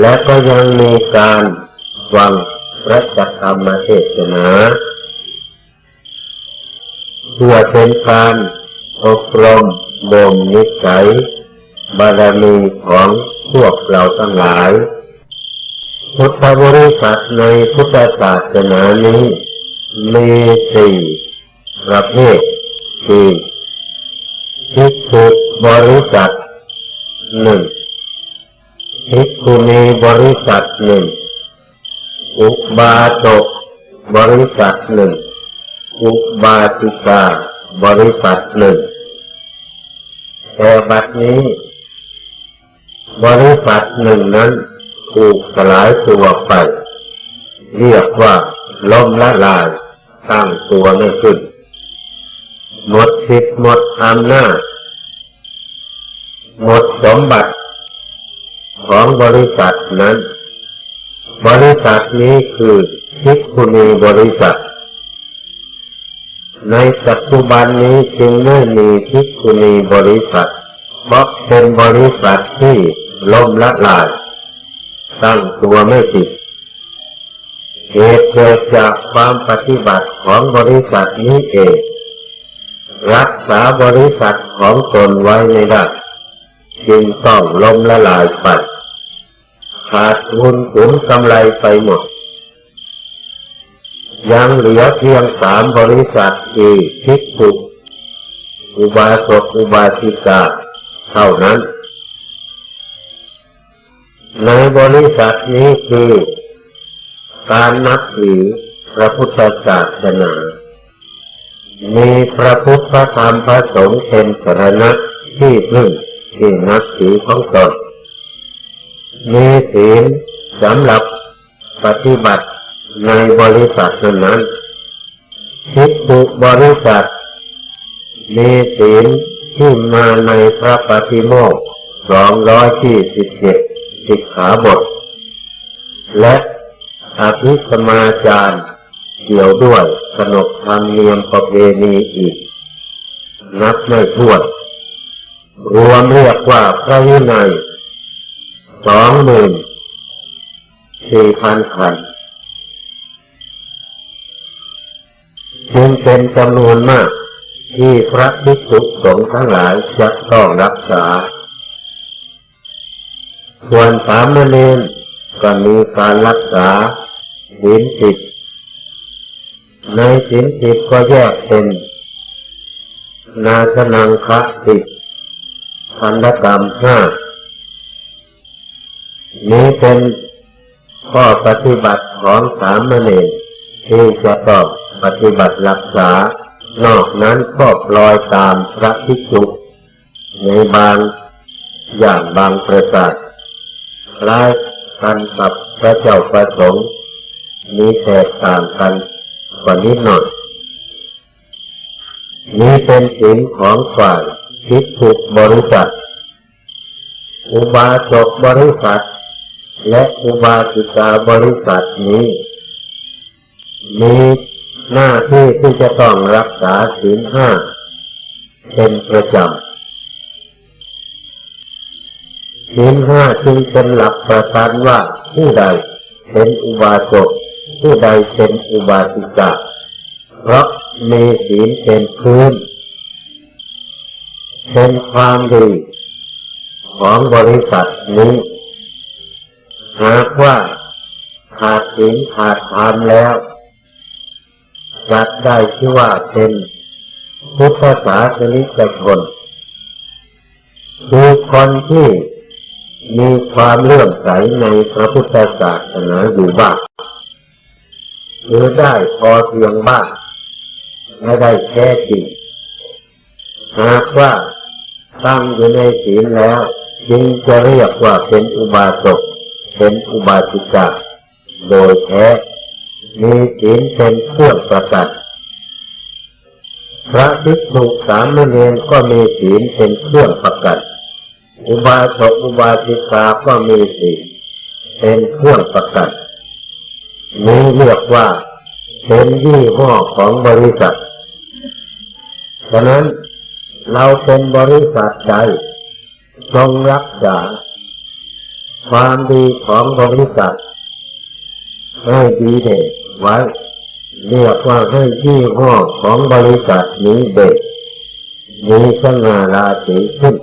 และก็ยังมีการฟังพระธรรมเทศนาเพื่อเป็นการอบรมบ่มนิสัยบารมีของพวกเราทั้งหลาย พุทธบริษัทในพุทธศาสนานี้มีสี่ประเภทคือภิกขุบริษัทหนึ่ง ภิกขุณีบริษัทหนึ่ง อุบาสกบริษัทหนึ่ง อุบาสิกาบริษัทหนึ่งแต่บัดนี้ บริษัทหนึ่งนั้นถูกสลายตัวไป เรียกว่าล้มละลายตั้างตัวไม่ขึ้น หมดสิทธิ์หมดอำนาจหมดสมบัติ ของบริษัทนั้น บริษัทนี้คือทิพคุณีบริษัท ในปัจจุบันนี้จึงไม่มีทิพคุณีบริษัทเพราะเป็นบริษัทที่ล่มละลาย ตั้งตัวไม่ติดเหตุเกิดจากความปฏิบัติของบริษัทนี้เอง รักษาบริษัทของตนไว้ไม่ได้จึงต้องล้มละลายไป ขาดทุนขุนกำไรไปหมด ยังเหลือเพียงสามบริษัทคือพิกษุอุบาสกอุบาสิกาเท่านั้น ในบริษัทนี้คือการนับถือพระพุทธศาสนา มีพระพุทธธรรมพระสงฆ์เป็นสรณะที่พึ่งที่นับถือของตน มีศีลสำหรับปฏิบัติในบริษัทนั้นทิฏฐุบริษัทมีศีลที่มาในพระปฏิโมกขสองร้อยที่สิบเจ็ดสิกขาบท และอภิสมาจารย์เกี่ยวด้วยขนบธรรมเนียมประเพณีอีก นับไม่ถ้วน รวมเรียกว่าพระวินัย สองหมื่นสี่พันขันจึงเป็นจำนวนมาก ที่พระภิกษุสงฆ์ทั้งหลายจะต้องรักษา ส่วนสามเณรก็มีการรักษาศีลสิบในศีลสิบก็แยกเป็น นาสนังคะสิบพันธกรรมห้า นี้เป็นข้อปฏิบัติของสามเณรที่จะต้องปฏิบัติรักษา นอกนั้นก็ปลอยตามพระภิกษุในบางอย่างบางประสาทคล้ายกันกับพระเจ้าประสงค์มีแตกต่างกันกว่านิดหน่อยนี้เป็นศีลของฝ่ายภิกษุบริษัทอุบาสกบริษัท และอุบาสิกาบริษัทนี้ มีหน้าที่ที่จะต้องรักษาศีลห้าเป็นประจำศีลห้าจึงเป็นหลักประกันว่าผู้ใดเป็นอุบาสกผู้ใดเป็นอุบาสิกาเพราะมีศีลเป็นพื้น เป็นความดีของบริษัทนี้ หากว่าขาดศีลขาดธรรมแล้วจัดได้ชื่อว่าเป็นพุทธศาสนิกชนคือคนที่มีความเลื่อมใสในพระพุทธศาสนาอยู่บ้างหรือได้พอเพียงบ้างไม่ได้แท้จริงหากว่าตั้งอยู่ในศีลแล้ว จึงจะเรียกว่าเป็นอุบาสก เป็นอุบาสิกาโดยแท้ มีศีลเป็นเครื่องประกันพระภิกษุสามเณรก็มีศีลเป็นเครื่องประกันอุบาสกอุบาสิกาก็มีศีลเป็นเครื่องประกันนี้เรียกว่าเป็นยี่ห้อของบริษัทฉะนั้นเราเป็นบริษัทใดจงรักษา ความดีของบริษัทให้ดีเด่นไว้เรียกว่าให้ยี่ห้อของบริษัทนี้เด็กมีสง่าราศีขึ้น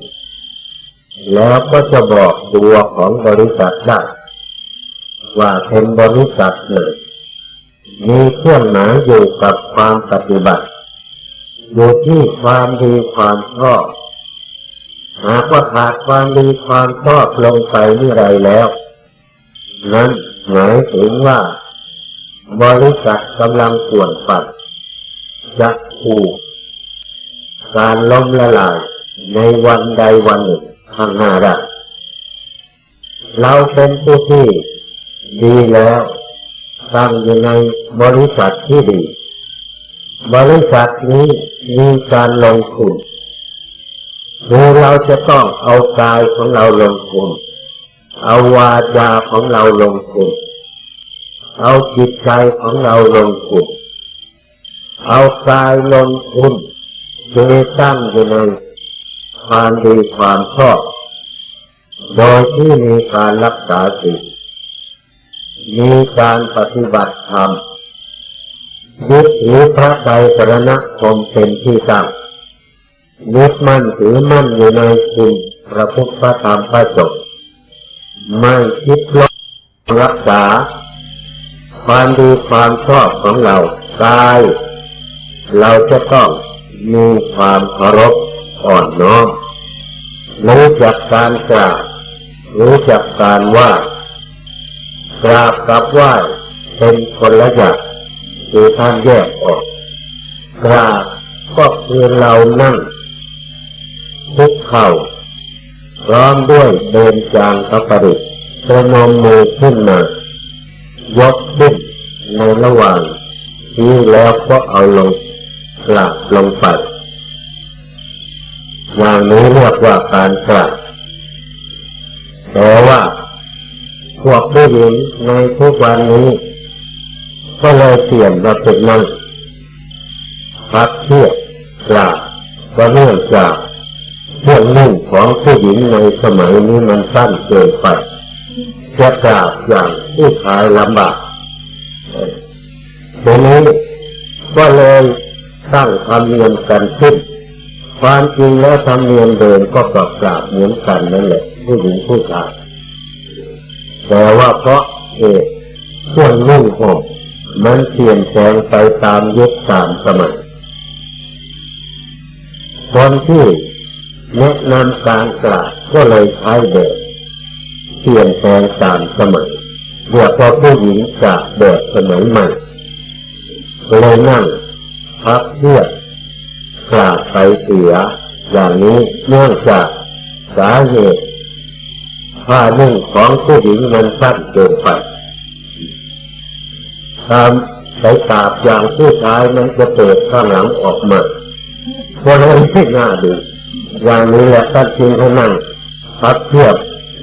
แล้วก็จะบอกตัวของบริษัทได้ว่าเป็นบริษัทหนึ่งมีเครื่องหมายอยู่กับความปฏิบัติ อยู่ที่ความดีความชอบ หากว่าขาดความดีความชอบลงไปนี่ไรแล้ว นั้นหมายถึงว่า บริษัทกำลังป่วนปัดจะถูกการล้มละลายในวันใดวันหนึ่งข้างหน้าได้เราเป็นผู้ที่ดีแล้วตั้งอยู่ในบริษัทที่ดี บริษัทนี้มีการลงทุน คือเราจะต้องเอากายของเราลงทุนเอาวาจาของเราลงทุนเอาจิตใจของเราลงทุนเอากายลงทุนคือตั้งอยู่ในความดีความชอบโดยที่มีการรักษาศีลมีการปฏิบัติธรรมยึดถือพระไตรสรณคมเป็นที่ตั้ง ยึดมั่นถือมั่นอยู่ในคุณพระพุทธพระธรรมพระสงฆ์ไม่คิดลดรักษา ความดีความชอบของเรากายเราจะต้องมีความเคารพอ่อนน้อมรู้จักการกราบรู้จักการไหว่ากราบกับไหว้เป็นคนละอย่างคือท่านแยกออกกราบก็คือเรานั่ง คุกเข่าพร้อมด้วยเดินจางพระประดิษฐ์ประนมมือขึ้นมายกขึ้นในระหว่างที่แล้วก็เอาลงกราบลงไปอย่างนี้เรียกว่าการกราบแต่ว่าพวกผู้หญิงในทุกวันนี้ ก็เลยเปลี่ยนมาเป็นนั่งพักเที่ยกราบก็เนื่องจาก เรื่องนุ่งของผู้หญิงในสมัยนี้มันสั้นเกินไปจะกราบอย่างผู้ชายลำบากทีนี้ก็เลยตั้งธรรมเนียมกันขึ้น ความจริงแล้วธรรมเนียมเดินก็กราบกราบเหมือนกันนั่นแหละผู้หญิงผู้ชายแต่ว่าเพราะเหตุเครื่องนุ่งห่มมันเปลี่ยนแปลงไปตามยุคตามสมัยคนที่ แนะนำการกราบก็เลยใช้แบบเปลี่ยนแปลงตามสมัยเรียว่าผู้หญิงกราบแบบสมัยใหม่เลยนั่งพับเพียบกราบไปเสีย อย่างนี้เนื่องจากสาเหตุผ้านุ่งของผู้หญิงมันสั้นเกินไปตามสายตาบอย่างผู้ชายมันจะเปิดข้างหลังออกมาเพราะนั้นไม่น่าดู อย่างนี้แหละท่านจึงให้นั่งพับเทียบ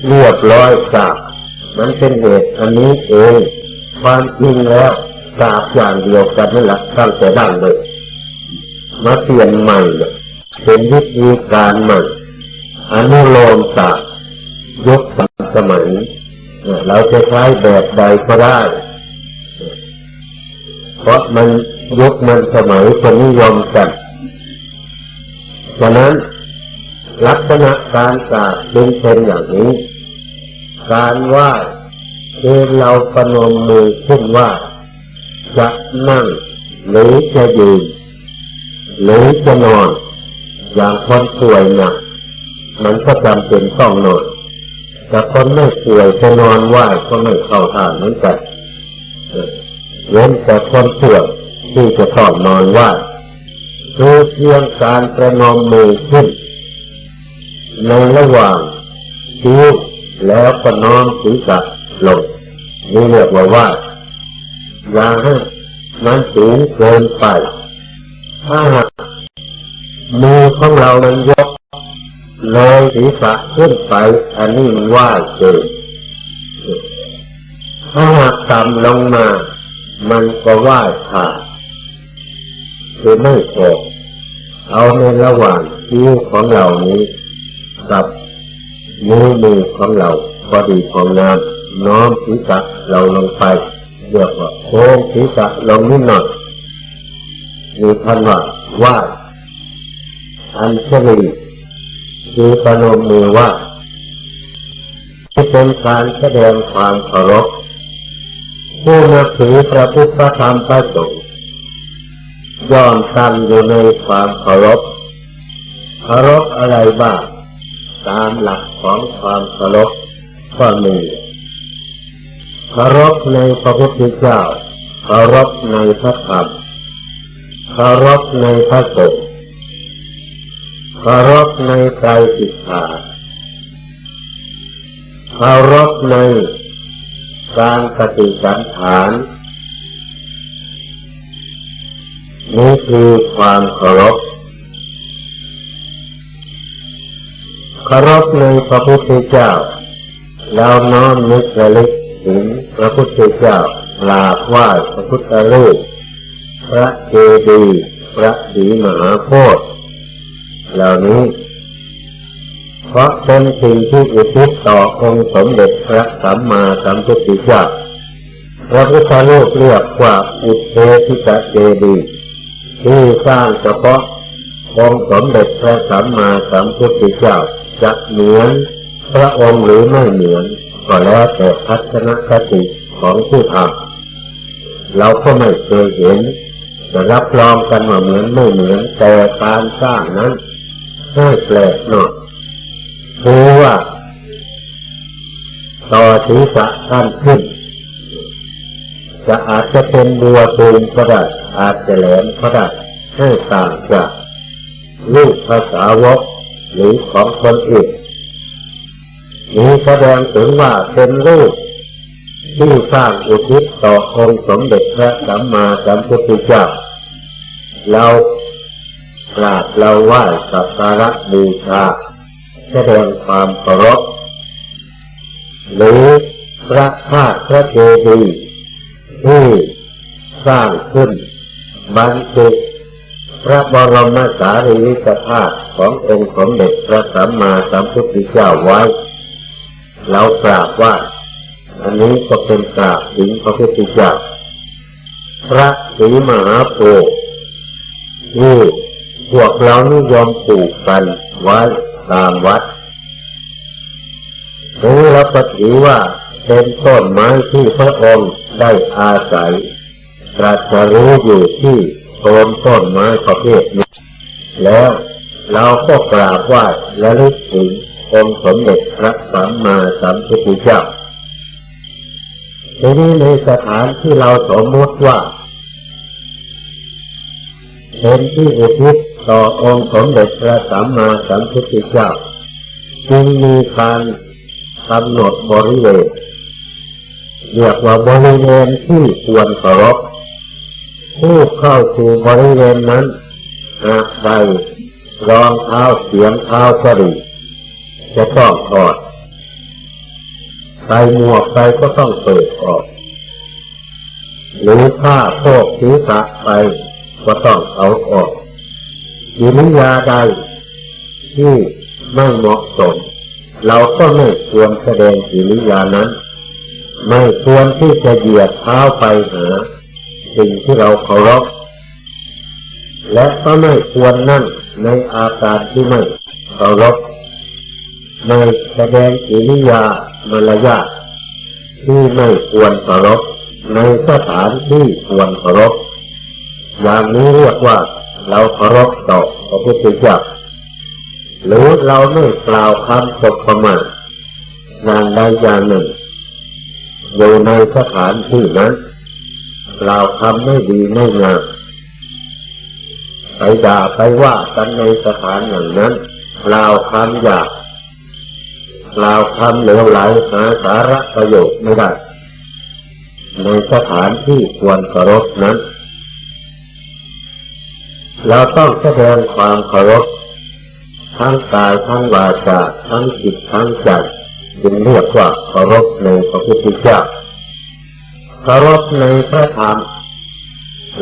เรียบร้อยกราบมันเป็นเหตุอันนี้เองความจริงแล้วกราบอย่างเดียวกันนั่นแหละตั้งแต่ดั้งเลยมาเปลี่ยนใหม่เป็นวิธีการใหม่อนุโลมศาสตร์ยุคสมัยเราจะใช้แบบใดก็ได้ เพราะมันยุคมันสมัยจะนิยมกันฉะนั้น ลักษณะการกราบจึงเป็นอย่างนี้ การไหว้คือเราประนมมือขึ้นว่าจะนั่ง หรือจะยืน หรือจะนอน อย่างคนป่วยหนักมันก็จำเป็นต้องนอนแต่คนไม่ป่วยจะนอนไหว้ก็ไม่เข้าทางเหมือนกันเว้นแต่คนป่วยที่จะต้องนอนไหว้คือเพียงการประนมมือขึ้น ในระหว่างคิ้วแล้วก็น้อมศีรษะลงนี่เรียกว่าไหว้อย่าให้มันสูงเกินไป ถ้าหากมือของเรามันยกเลยศีรษะขึ้นไป อันนี้มันไหวเกินถ้าหากต่ำลงมา มันก็ไหวขาดคือไม่พอเอาในระหว่างคิ้วของเรานี้ กับมือมือของเราพอดีพองามน้อมศีรษะเราลงไปเรียกว่าโค้งศีรษะลงนิดหน่อยมีท่านว่าว่าอัญชลีคือประนมมือว่าที่เป็นการแสดงความเคารพผู้นับถือพระพุทธธรรมพระสงฆ์ยอมตั้งอยู่ในความเคารพเคารพอะไรบ้าง ตามหลักของความเคารพก็มีเคารพในพระพุทธเจ้าเคารพในพระธรรมเคารพในพระสงฆ์เคารพในไตรสิกขาเคารพในการปฏิสันฐานนี่คือความเคารพ เคารพในพระพุทธเจ้าเราน้อมนึกระลึกถึงพระพุทธเจ้ากราบไหว้พระพุทธรูปพระเจดีย์พระศรีมหาโพธิ์เหล่านี้ เพราะเป็นสิ่งที่อุทิศต่อองค์สมเด็จพระสัมมาสัมพุทธเจ้าพระพุทธรูปเรียกว่าอุเทธิกเจดีย์ที่สร้างเฉพาะองค์สมเด็จพระสัมมาสัมพุทธเจ้า จะเหมือนพระองค์หรือไม่เหมือนก็แล้วแต่ทัศนคติของผู้ทำเราก็ไม่เคยเห็นจะรับรองกันว่าเหมือนไม่เหมือนแต่การสร้างนั้นให้แปลกหน่อยคือว่าต่อศีรษะท่านขึ้นจะอาจจะเป็นบัวตูมก็ได้อาจจะแหลมก็ได้ให้ต่างจากลูกภาษาวก หรือของคนอื่นนี้แสดงถึงว่าเป็นรูปที่สร้างอุทิศต่อองค์สมเด็จพระสัมมาสัมพุทธเจ้าเรากราบเราไหว้สักการะบูชาแสดงความเคารพหรือพระธาตุพระเจดีย์ที่สร้างขึ้นบรรจุ พระบรมสารีริกธาตุขององค์สมเด็จพระสัมมาสัมพุทธเจ้าไว้ เรากราบว่า อันนี้ก็เป็นกราบถึงพระพุทธเจ้าพระศรีมหาโพธิ์ที่พวกเรานิยมปลูกกันไว้ตามวัดหรือเราก็ถือว่าเป็นต้นไม้ที่พระองค์ได้อาศัยตรัสรู้อยู่ที่ โคนต้นไม้ประเภทนี้ แล้วเราก็กราบไหว้และลึกถึงองค์สมเด็จพระสัมมาสัมพุทธเจ้าทีนี้ในสถานที่เราสมมติว่าเป็นที่อุทิศต่อองค์สมเด็จพระสัมมาสัมพุทธเจ้าจึงมีการกำหนดบริเวณเรียกว่าบริเวณที่ควรเคารพ ผู้เข้าสู่บริเวณนั้น หากใดรองเท้าเสียงเท้าก็ดีจะต้องถอดใส่หมวกไปก็ต้องเปิดออก หรือผ้าโพกศีรษะไปก็ต้องเอาออกกิริยาใดที่ไม่เหมาะสม เราก็ไม่ควรแสดงกิริยานั้น ไม่ควรที่จะเหยียดเท้าไปหา สิ่งที่เราเคารพและก็ไม่ควรนั่งในอาการที่ไม่เคารพในแสดงกิริยามารยาทที่ไม่ควรเคารพในสถานที่ควรเคารพอย่างนี้เรียกว่าเราเคารพต่อพระพุทธเจ้าหรือเราไม่กล่าวคำตกประมาทอย่างใดอย่างหนึ่งอยู่ในสถานที่นั้น กล่าวคำไม่ดีไม่งามไปด่าไปว่ากันในสถานอย่างนั้นกล่าวคำหยาบกล่าวคำเหลวไหลหาสาระประโยชน์ไม่ได้ ในสถานที่ควรเคารพนั้น เราต้องแสดงความเคารพทั้งกายทั้งวาจาทั้งจิตทั้งใจจึงเรียกว่าเคารพในพระพุทธเจ้า เคารพในพระธรรม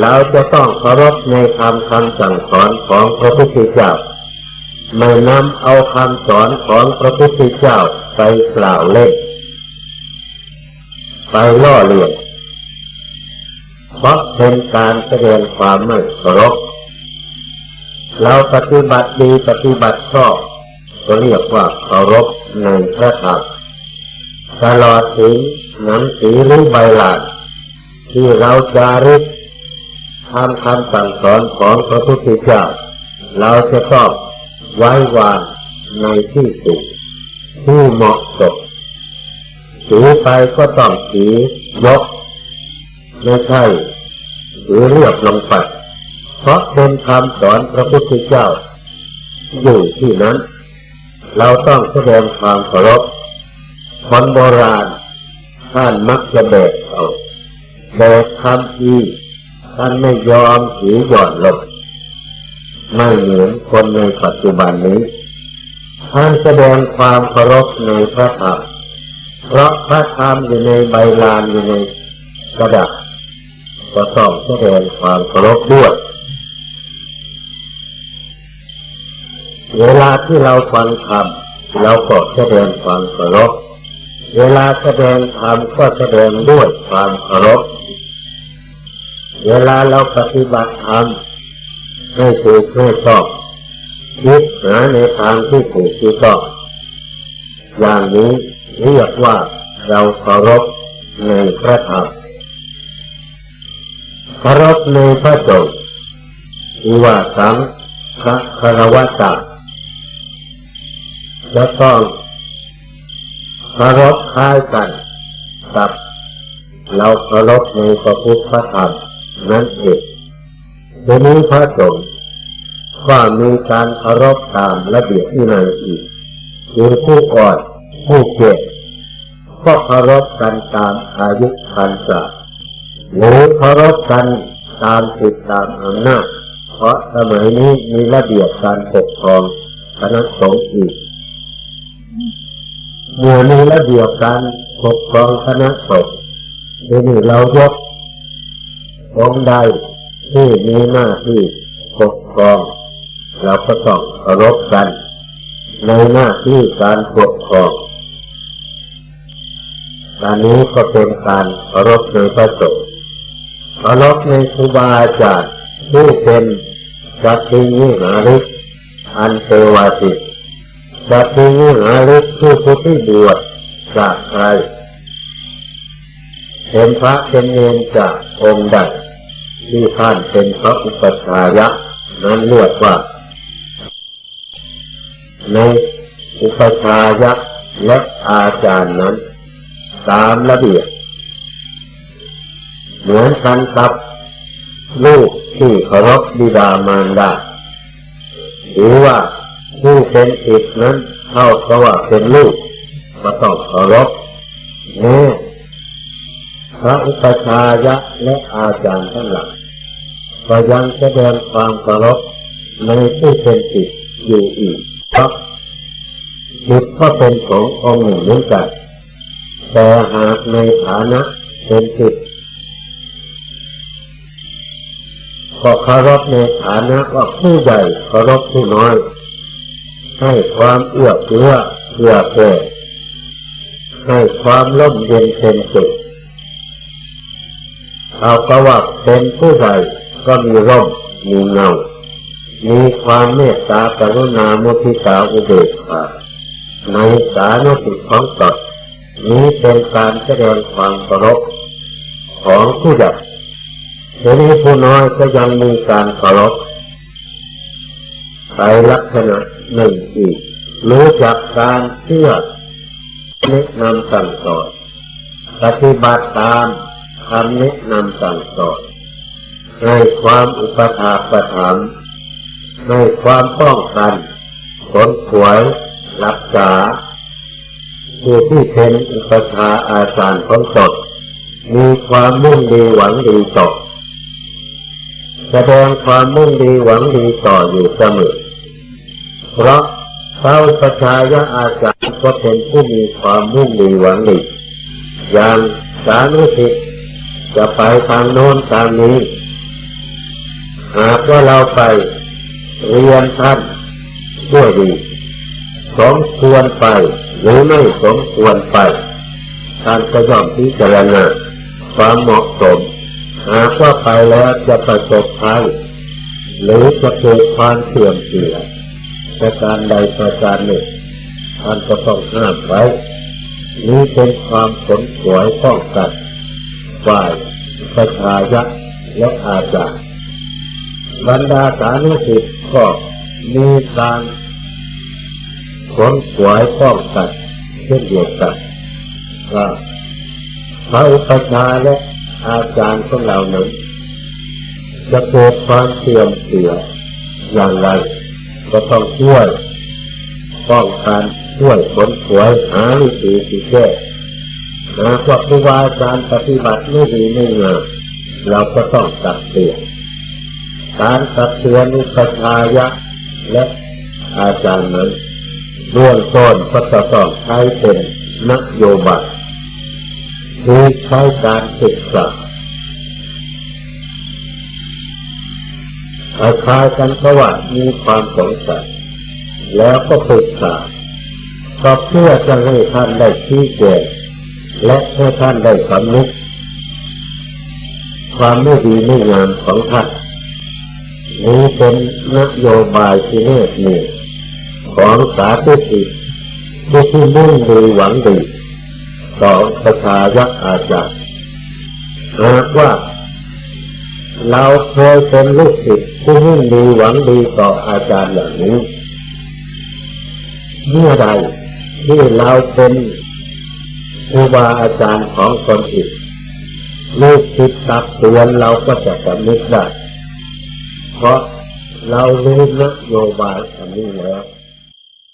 เราจะต้องเคารพในคำคำสั่งสอนของพระพุทธเจ้า ไม่นำเอาคำสอนของพระพุทธเจ้าไปกล่าวเล่น ไปล่อเลียนเพราะเป็นการแสดงความไม่เคารพเราปฏิบัติดีปฏิบัติชอบก็เรียกว่าเคารพในพระธรรมตลอดถึง หนังสือหรือใบลานที่เราจารึกทำคำสั่งสอนของพระพุทธเจ้าเราจะต้องไว้วางในที่สุดที่เหมาะสมถือไปก็ต้องถือยกไม่ใช่ถือเรียบลงไปเพราะเป็นคำสอนพระพุทธเจ้า อยู่ที่นั้น เราต้องแสดงความเคารพคนโบราณ ท่านมักจะแบกเอาแบกคำที่ท่านไม่ยอมถือหย่อนลงไม่เหมือนคนในปัจจุบันนี้ ท่านแสดงความเคารพในพระธรรมเพราะพระธรรมอยู่ในใบลานอยู่ในกระดาษก็ต้องแสดงความเคารพด้วยเวลาที่เราฟังธรรมเราก็แสดงความเคารพ เวลาแสดงธรรมก็แสดงด้วยความเคารพ เวลาเราปฏิบัติธรรมให้ถูกให้ชอบคิดหาในทางที่ถูกที่ชอบอย่างนี้เรียกว่าเราเคารพในพระธรรมเคารพในพระสงฆ์ที่ว่าสังฆคารวะตาจะต้อง เคารพคล้ายกันกับเราเคารพในพระพุทธพระธรรมนั่นเองทีนี้พระสงฆ์ก็มีการเคารพตามระเบียบที่นัยอีกคือผู้อ่อนผู้เก่ก็เคารพกันตามอายุพันษาหรือเคารพกันตามสิทธิตามอำนาจเพราะสมัยนี้มีระเบียบการปกครองคณะสงฆ์อีก เมื่อมีระเบียบการปกครองคณะสงฆ์ทีนี้เรายกองใดที่มีหน้าที่ปกครอง เราก็ต้องเคารพกัน ในหน้าที่การปกครองการนี้ก็เป็นการเคารพในพระสงฆ์เคารพในครูบาอาจารย์ผู้เป็นจักริยิหาริกอันเทวาติ จักริยิหาริกผู้ผู้ที่บวชจากใครเป็นพระเป็นเนรจากองค์ใดที่ท่านเป็นพระอุปชายะนั้นเรียกว่า ในอุปชายะและอาจารย์นั้น ตามระเบียบเหมือนกันกับลูกที่เคารพบิดามารดาหรือว่า ผู้เป็นอิฐนั้นเท่ากับว่าเป็นลูกก็ต้องเคารพแม่พระอุปชายะและอาจารย์ทั้งหลายก็ยังแสดงความเคารพในผู้เป็นจิตอยู่อีกเพราะจิตก็เป็นขององค์หนึ่งเหมือนกันแต่หากในฐานะเป็นจิตก็เคารพในฐานะว่าผู้ใหญ่เคารพผู้น้อย ให้ความเอื้อเฟื้อเพื่อแก่ให้ความร่มเย็นเป็นสุขเอาก็ว่าเป็นผู้ใดก็มีร่มมีเงา มีความเมตตากรุณาโมทิตาอุเบกขาในสานุสิของตนนี้เป็นการแสดงความเคารพของผู้ใหญ่ทีนี้ผู้น้อยก็ยังมีการเคารพไปลักษณะ หนึ่งอีกรู้จักการเชื่อแนะนำสั่งสอนปฏิบัติตามคำแนะนำสั่งสอนให้ความอุปถาประถามให้ความป้องกันผลขวยรักษาผู้ที่เป็นอุปชาอาจารย์ของตนมีความมุ่งดีหวังดีต่อแสดงความมุ่งดีหวังดีต่ออยู่เสมอ เพราะพระอุปชายะอาจารย์ก็เป็นผู้มีความมุ่งดีหวังดีอย่างสานุสิตจะไปทางโน้นทางนี้ หากว่าเราไปเรียนท่านด้วยดีสมควรไป หรือไม่สมควรไปกท่านก็ย่อมพิจารณาความเหมาะสม หากว่าไปแล้วจะประสบภัยหรือจะเกิดความเสื่อมเสีย ประการใดประการหนึ่งท่านก็ต้องห้ามไว้นี่เป็นความผลสวยป้องกันฝ่ายประชายะและอาจารย์บรรดาสานุสิทธิ์ก็มีการผลสวยป้องกันเช่นเดียวกันว่าพระอุปชาและอาจารย์ของเรานั้นจะเกิดความเสื่อมเสียอย่างไร ก็ต้องช่วยป้องกันช่วยผลสวยหาวิธีที่แก้หากว่าครูบาอาจารปฏิบัติไม่ดีไม่งามเราก็ต้องตักเตือนการตักเตือนอุปชายะและอาจารย์นั้นเบื้องต้นก็จะต้องใช้เป็นนโยบายคือใช้การศึกษา คล้ายกันก็ว่ามีความสงสัยแล้วก็ปรึกษาก็เพื่อจะให้ท่านได้ชี้แจงและให้ท่านได้สำนึกความไม่ดีไม่งามของท่านนี้เป็นนโยบายที่แน่หนึ่งของสาธุชนผู้ที่มุ่งดีหวังดีต่อประชายักอาจารย์หากว่า เราเคยเป็นลูกศิษย์ผู้มุ่งดีหวังดีต่ออาจารย์อย่างนี้ เมื่อใดที่เราเป็นครูบาอาจารย์ของคนอื่นลูกศิษย์ตักเตือนเราก็จะสำนึกได้เพราะเรารู้นโยบายอันนี้แล้ว